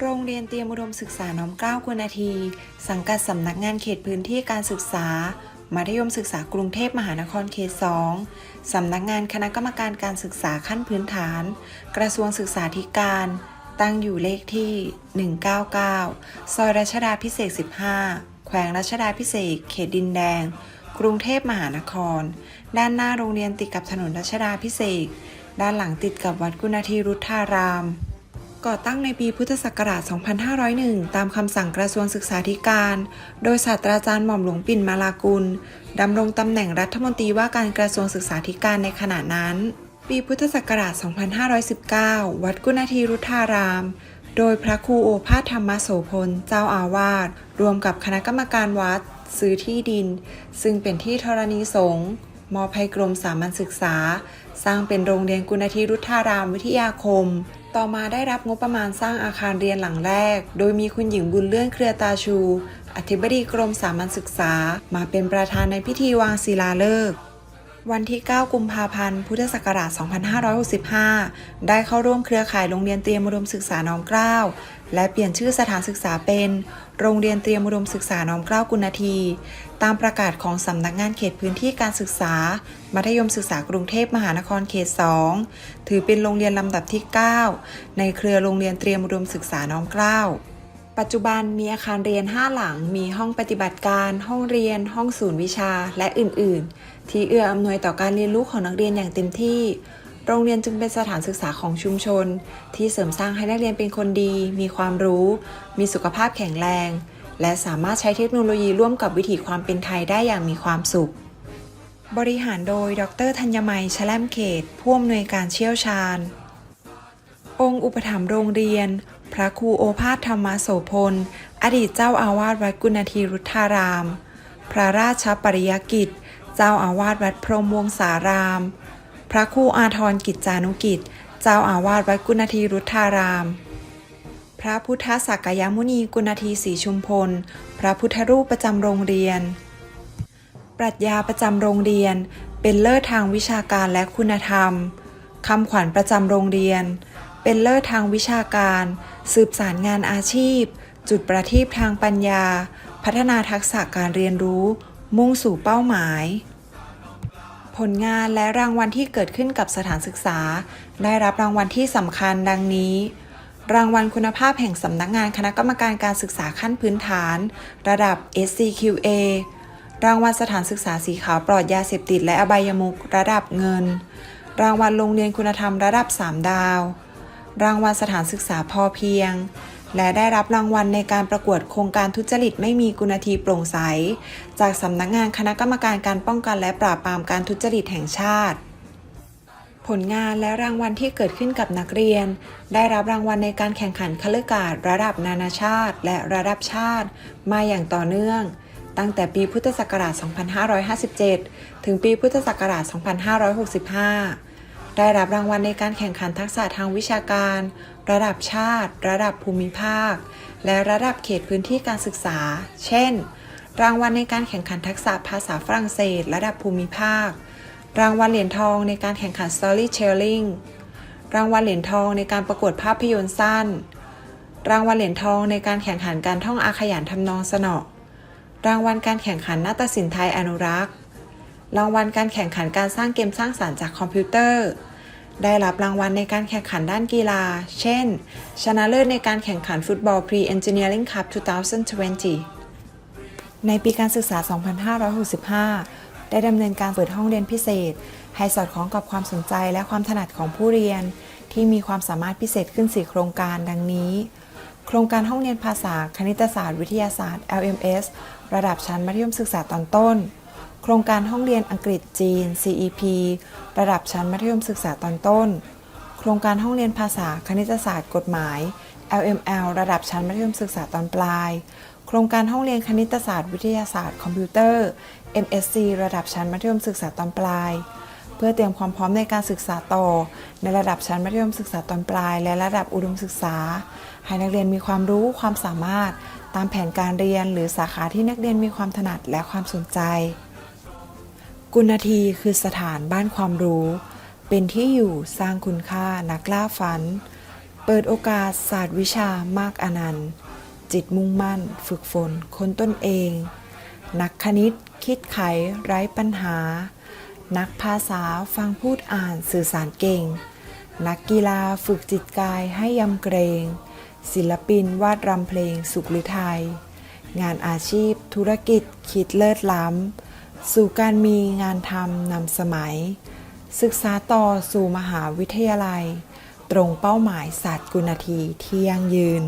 โรงเรียนเตรียมอุดมศึกษาน้อมเกล้ากุณาที สังกัดสำนักงานเขตพื้นที่การศึกษา มัธยมศึกษากรุงเทพมหานครเขต 2 สำนักงานคณะกรรมการการศึกษาขั้นพื้นฐาน กระทรวงศึกษาธิการ ตั้งอยู่เลขที่ 199 ซอยรัชดาพิเศษ 15 แขวงรัชดาพิเศษกเขตดินแดง กรุงเทพมหานคร ด้านหน้าโรงเรียนติดกับถนนรัชดาพิเศษกด้านหลังติดกับวัดกุณาทีรุทธาราม ก่อตั้งในปีพุทธศักราช 2501 ตามคำสั่งกระทรวงศึกษาธิการ โดยศาสตราจารย์หม่อมหลวงปิ่นมาลากุลดำรงตำแหน่งรัฐมนตรีว่าการกระทรวงศึกษาธิการในขณะนั้น ปีพุทธศักราช 2519 วัดกุณาทีรุทธาราม โดยพระครูโอภาสธรรมโสพล เจ้าอาวาส รวมกับคณะกรรมการวัด ซื้อที่ดิน ซึ่งเป็นที่ธรณีสงฆ์มอบให้กรมสามัญศึกษา สร้างเป็นโรงเรียนกุณาธิรุทธารามวิทยาคม ต่อมาได้รับงบประมาณสร้างอาคารเรียนหลังแรก โดยมีคุณหญิงบุญเลื่อนเครือตาชู อธิบดีกรมสามัญศึกษา มาเป็นประธานในพิธีวางศิลาฤกษ์ วันที่ 9 กุมภาพันธ์ พุทธศักราช 2565 ได้เข้าร่วมเครือข่ายโรงเรียนเตรียมอุดมศึกษาน้อมเกล้า และเปลี่ยนชื่อสถานศึกษาเป็น โรงเรียนเตรียมอุดมศึกษาน้อมเกล้ากุณที ตามประกาศของสำนักงานเขตพื้นที่การศึกษา มัธยมศึกษากรุงเทพมหานครเขต 2 ถือเป็นโรงเรียนลำดับที่ 9 ในเครือโรงเรียนเตรียมอุดมศึกษาน้อมเกล้า ปัจจุบันมีอาคารเรียน 5 หลัง มีห้องปฏิบัติการ ห้องเรียน ห้องศูนย์วิชา และอื่น ๆ ที่เอื้ออำนวยต่อการเรียนรู้ของนักเรียนอย่างเต็มที่ โรงเรียนจึงเป็นสถานศึกษาของชุมชน ที่เสริมสร้างให้นักเรียนเป็นคนดี มีความรู้ มีสุขภาพแข็งแรง และสามารถใช้เทคโนโลยีร่วมกับวิถีความเป็นไทยได้อย่างมีความสุข บริหารโดย ดรธัญมัยชแลมเขต ผู้อำนวยการเชี่ยวชาญ องค์อุปถัมภ์โรงเรียน พระครูโอภาสธรรมโสพล อดีตเจ้าอาวาสวัดกุณาทีรุทธาราม พระราชปริยกิจ เจ้าอาวาสวัดพรหมวงสาราม พระครูอาทรกิจจานุกิจ เจ้าอาวาสวัดกุณาทีรุทธาราม พระพุทธสักยมุนีกุณาทีศรีชุมพล พระพุทธรูปประจำโรงเรียน ปรัชญาประจำโรงเรียน เป็นเลิศทางวิชาการและคุณธรรมคำขวัญประจำโรงเรียน เป็นเลิศทางวิชาการ สืบสารงานอาชีพ จุดประทีปทางปัญญา พัฒนาทักษะการเรียนรู้ มุ่งสู่เป้าหมาย ผลงานและรางวัลที่เกิดขึ้นกับสถานศึกษา ได้รับรางวัลที่สำคัญดังนี้ รางวัลคุณภาพแห่งสำนักงานคณะกรรมการการศึกษาขั้นพื้นฐาน ระดับ SCQA รางวัลสถานศึกษาสีขาวปลอดยาเสพติดและอบายมุขระดับเงิน รางวัลโรงเรียนคุณธรรมระดับ 3 ดาว รางวัลสถานศึกษาพอเพียง และได้รับรางวัลในการประกวดโครงการทุจริตไม่มีกุณาทีโปร่งใส จากสำนักงานคณะกรรมการการป้องกันและปราบปรามการทุจริตแห่งชาติ ผลงานและรางวัลที่เกิดขึ้นกับนักเรียน ได้รับรางวัลในการแข่งขันคฤกาศระดับนานาชาติ และระดับชาติ มาอย่างต่อเนื่องตั้งแต่ปีพุทธศักราช 2557 ถึงปีพุทธศักราช 2565 ได้รับรางวัลในการแข่งขันทักษะทางวิชาการ ระดับชาติ ระดับภูมิภาค และระดับเขตพื้นที่การศึกษา เช่น รางวัลในการแข่งขันทักษะภาษาฝรั่งเศส ระดับภูมิภาค รางวัลเหรียญทองในการแข่งขัน Storytelling รางวัลเหรียญทองในการประกวดภาพยนตร์สั้น รางวัลเหรียญทองในการแข่งขันการท่องอาขยานทำนองสนอรางวัลการแข่งขันนาฏศิลป์ไทยอนุรักษ์ รางวัลการแข่งขันการสร้างเกมสร้างสารรค์จากคอมพิวเตอร์ ได้รับรางวัลในการแข่งขันด้านกีฬา เช่น ชนะเลิศในการแข่งขันฟุตบอล Pre-Engineering Cup 2020 ในปีการศึกษา 2565 ได้ดำเนินการเปิดห้องเรียนพิเศษ ให้สอดคล้องกับความสนใจและความถนัดของผู้เรียน ที่มีความสามารถพิเศษขึ้น 4 โครงการดังนี้ โครงการห้องเรียนภาษาคณิตศาสตร์ วิทยาศาสตร์ LMS ระดับชั้นมัธยมศึกษาตอนต้น โครงการห้องเรียนอังกฤษจีน CEP ระดับชั้นมัธยมศึกษาตอนต้น โครงการห้องเรียนภาษาคณิตศาสตร์กฎหมาย LML ระดับชั้นมัธยมศึกษาตอนปลาย โครงการห้องเรียนคณิตศาสตร์วิทยาศาสตร์คอมพิวเตอร์ MSc ระดับชั้นมัธยมศึกษาตอนปลาย เพื่อเตรียมความพร้อมในการศึกษาต่อ ในระดับชั้นมัธยมศึกษาตอนปลาย และระดับอุดมศึกษา ให้นักเรียนมีความรู้ความสามารถ ตามแผนการเรียนหรือสาขาที่นักเรียนมีความถนัดและความสนใจ กุณทีคือสถานบ้านความรู้ เป็นที่อยู่สร้างคุณค่านักล่าฝัน เปิดโอกาสศาสตร์วิชามากอนันต์ จิตมุ่งมั่น ฝึกฝนค้นตนเอง นักคณิตคิดไขไร้ปัญหา นักภาษาฟังพูดอ่านสื่อสารเก่ง นักกีฬาฝึกจิตกายให้ยำเกรง ศิลปินวาดรำเพลงสุขหรือไทย งานอาชีพธุรกิจคิดเลิศล้ำ สู่การมีงานทำนำสมัย ศึกษาต่อสู่มหาวิทยาลัย ตรงเป้าหมายศาสตร์กุณาทีที่ยั่งยืน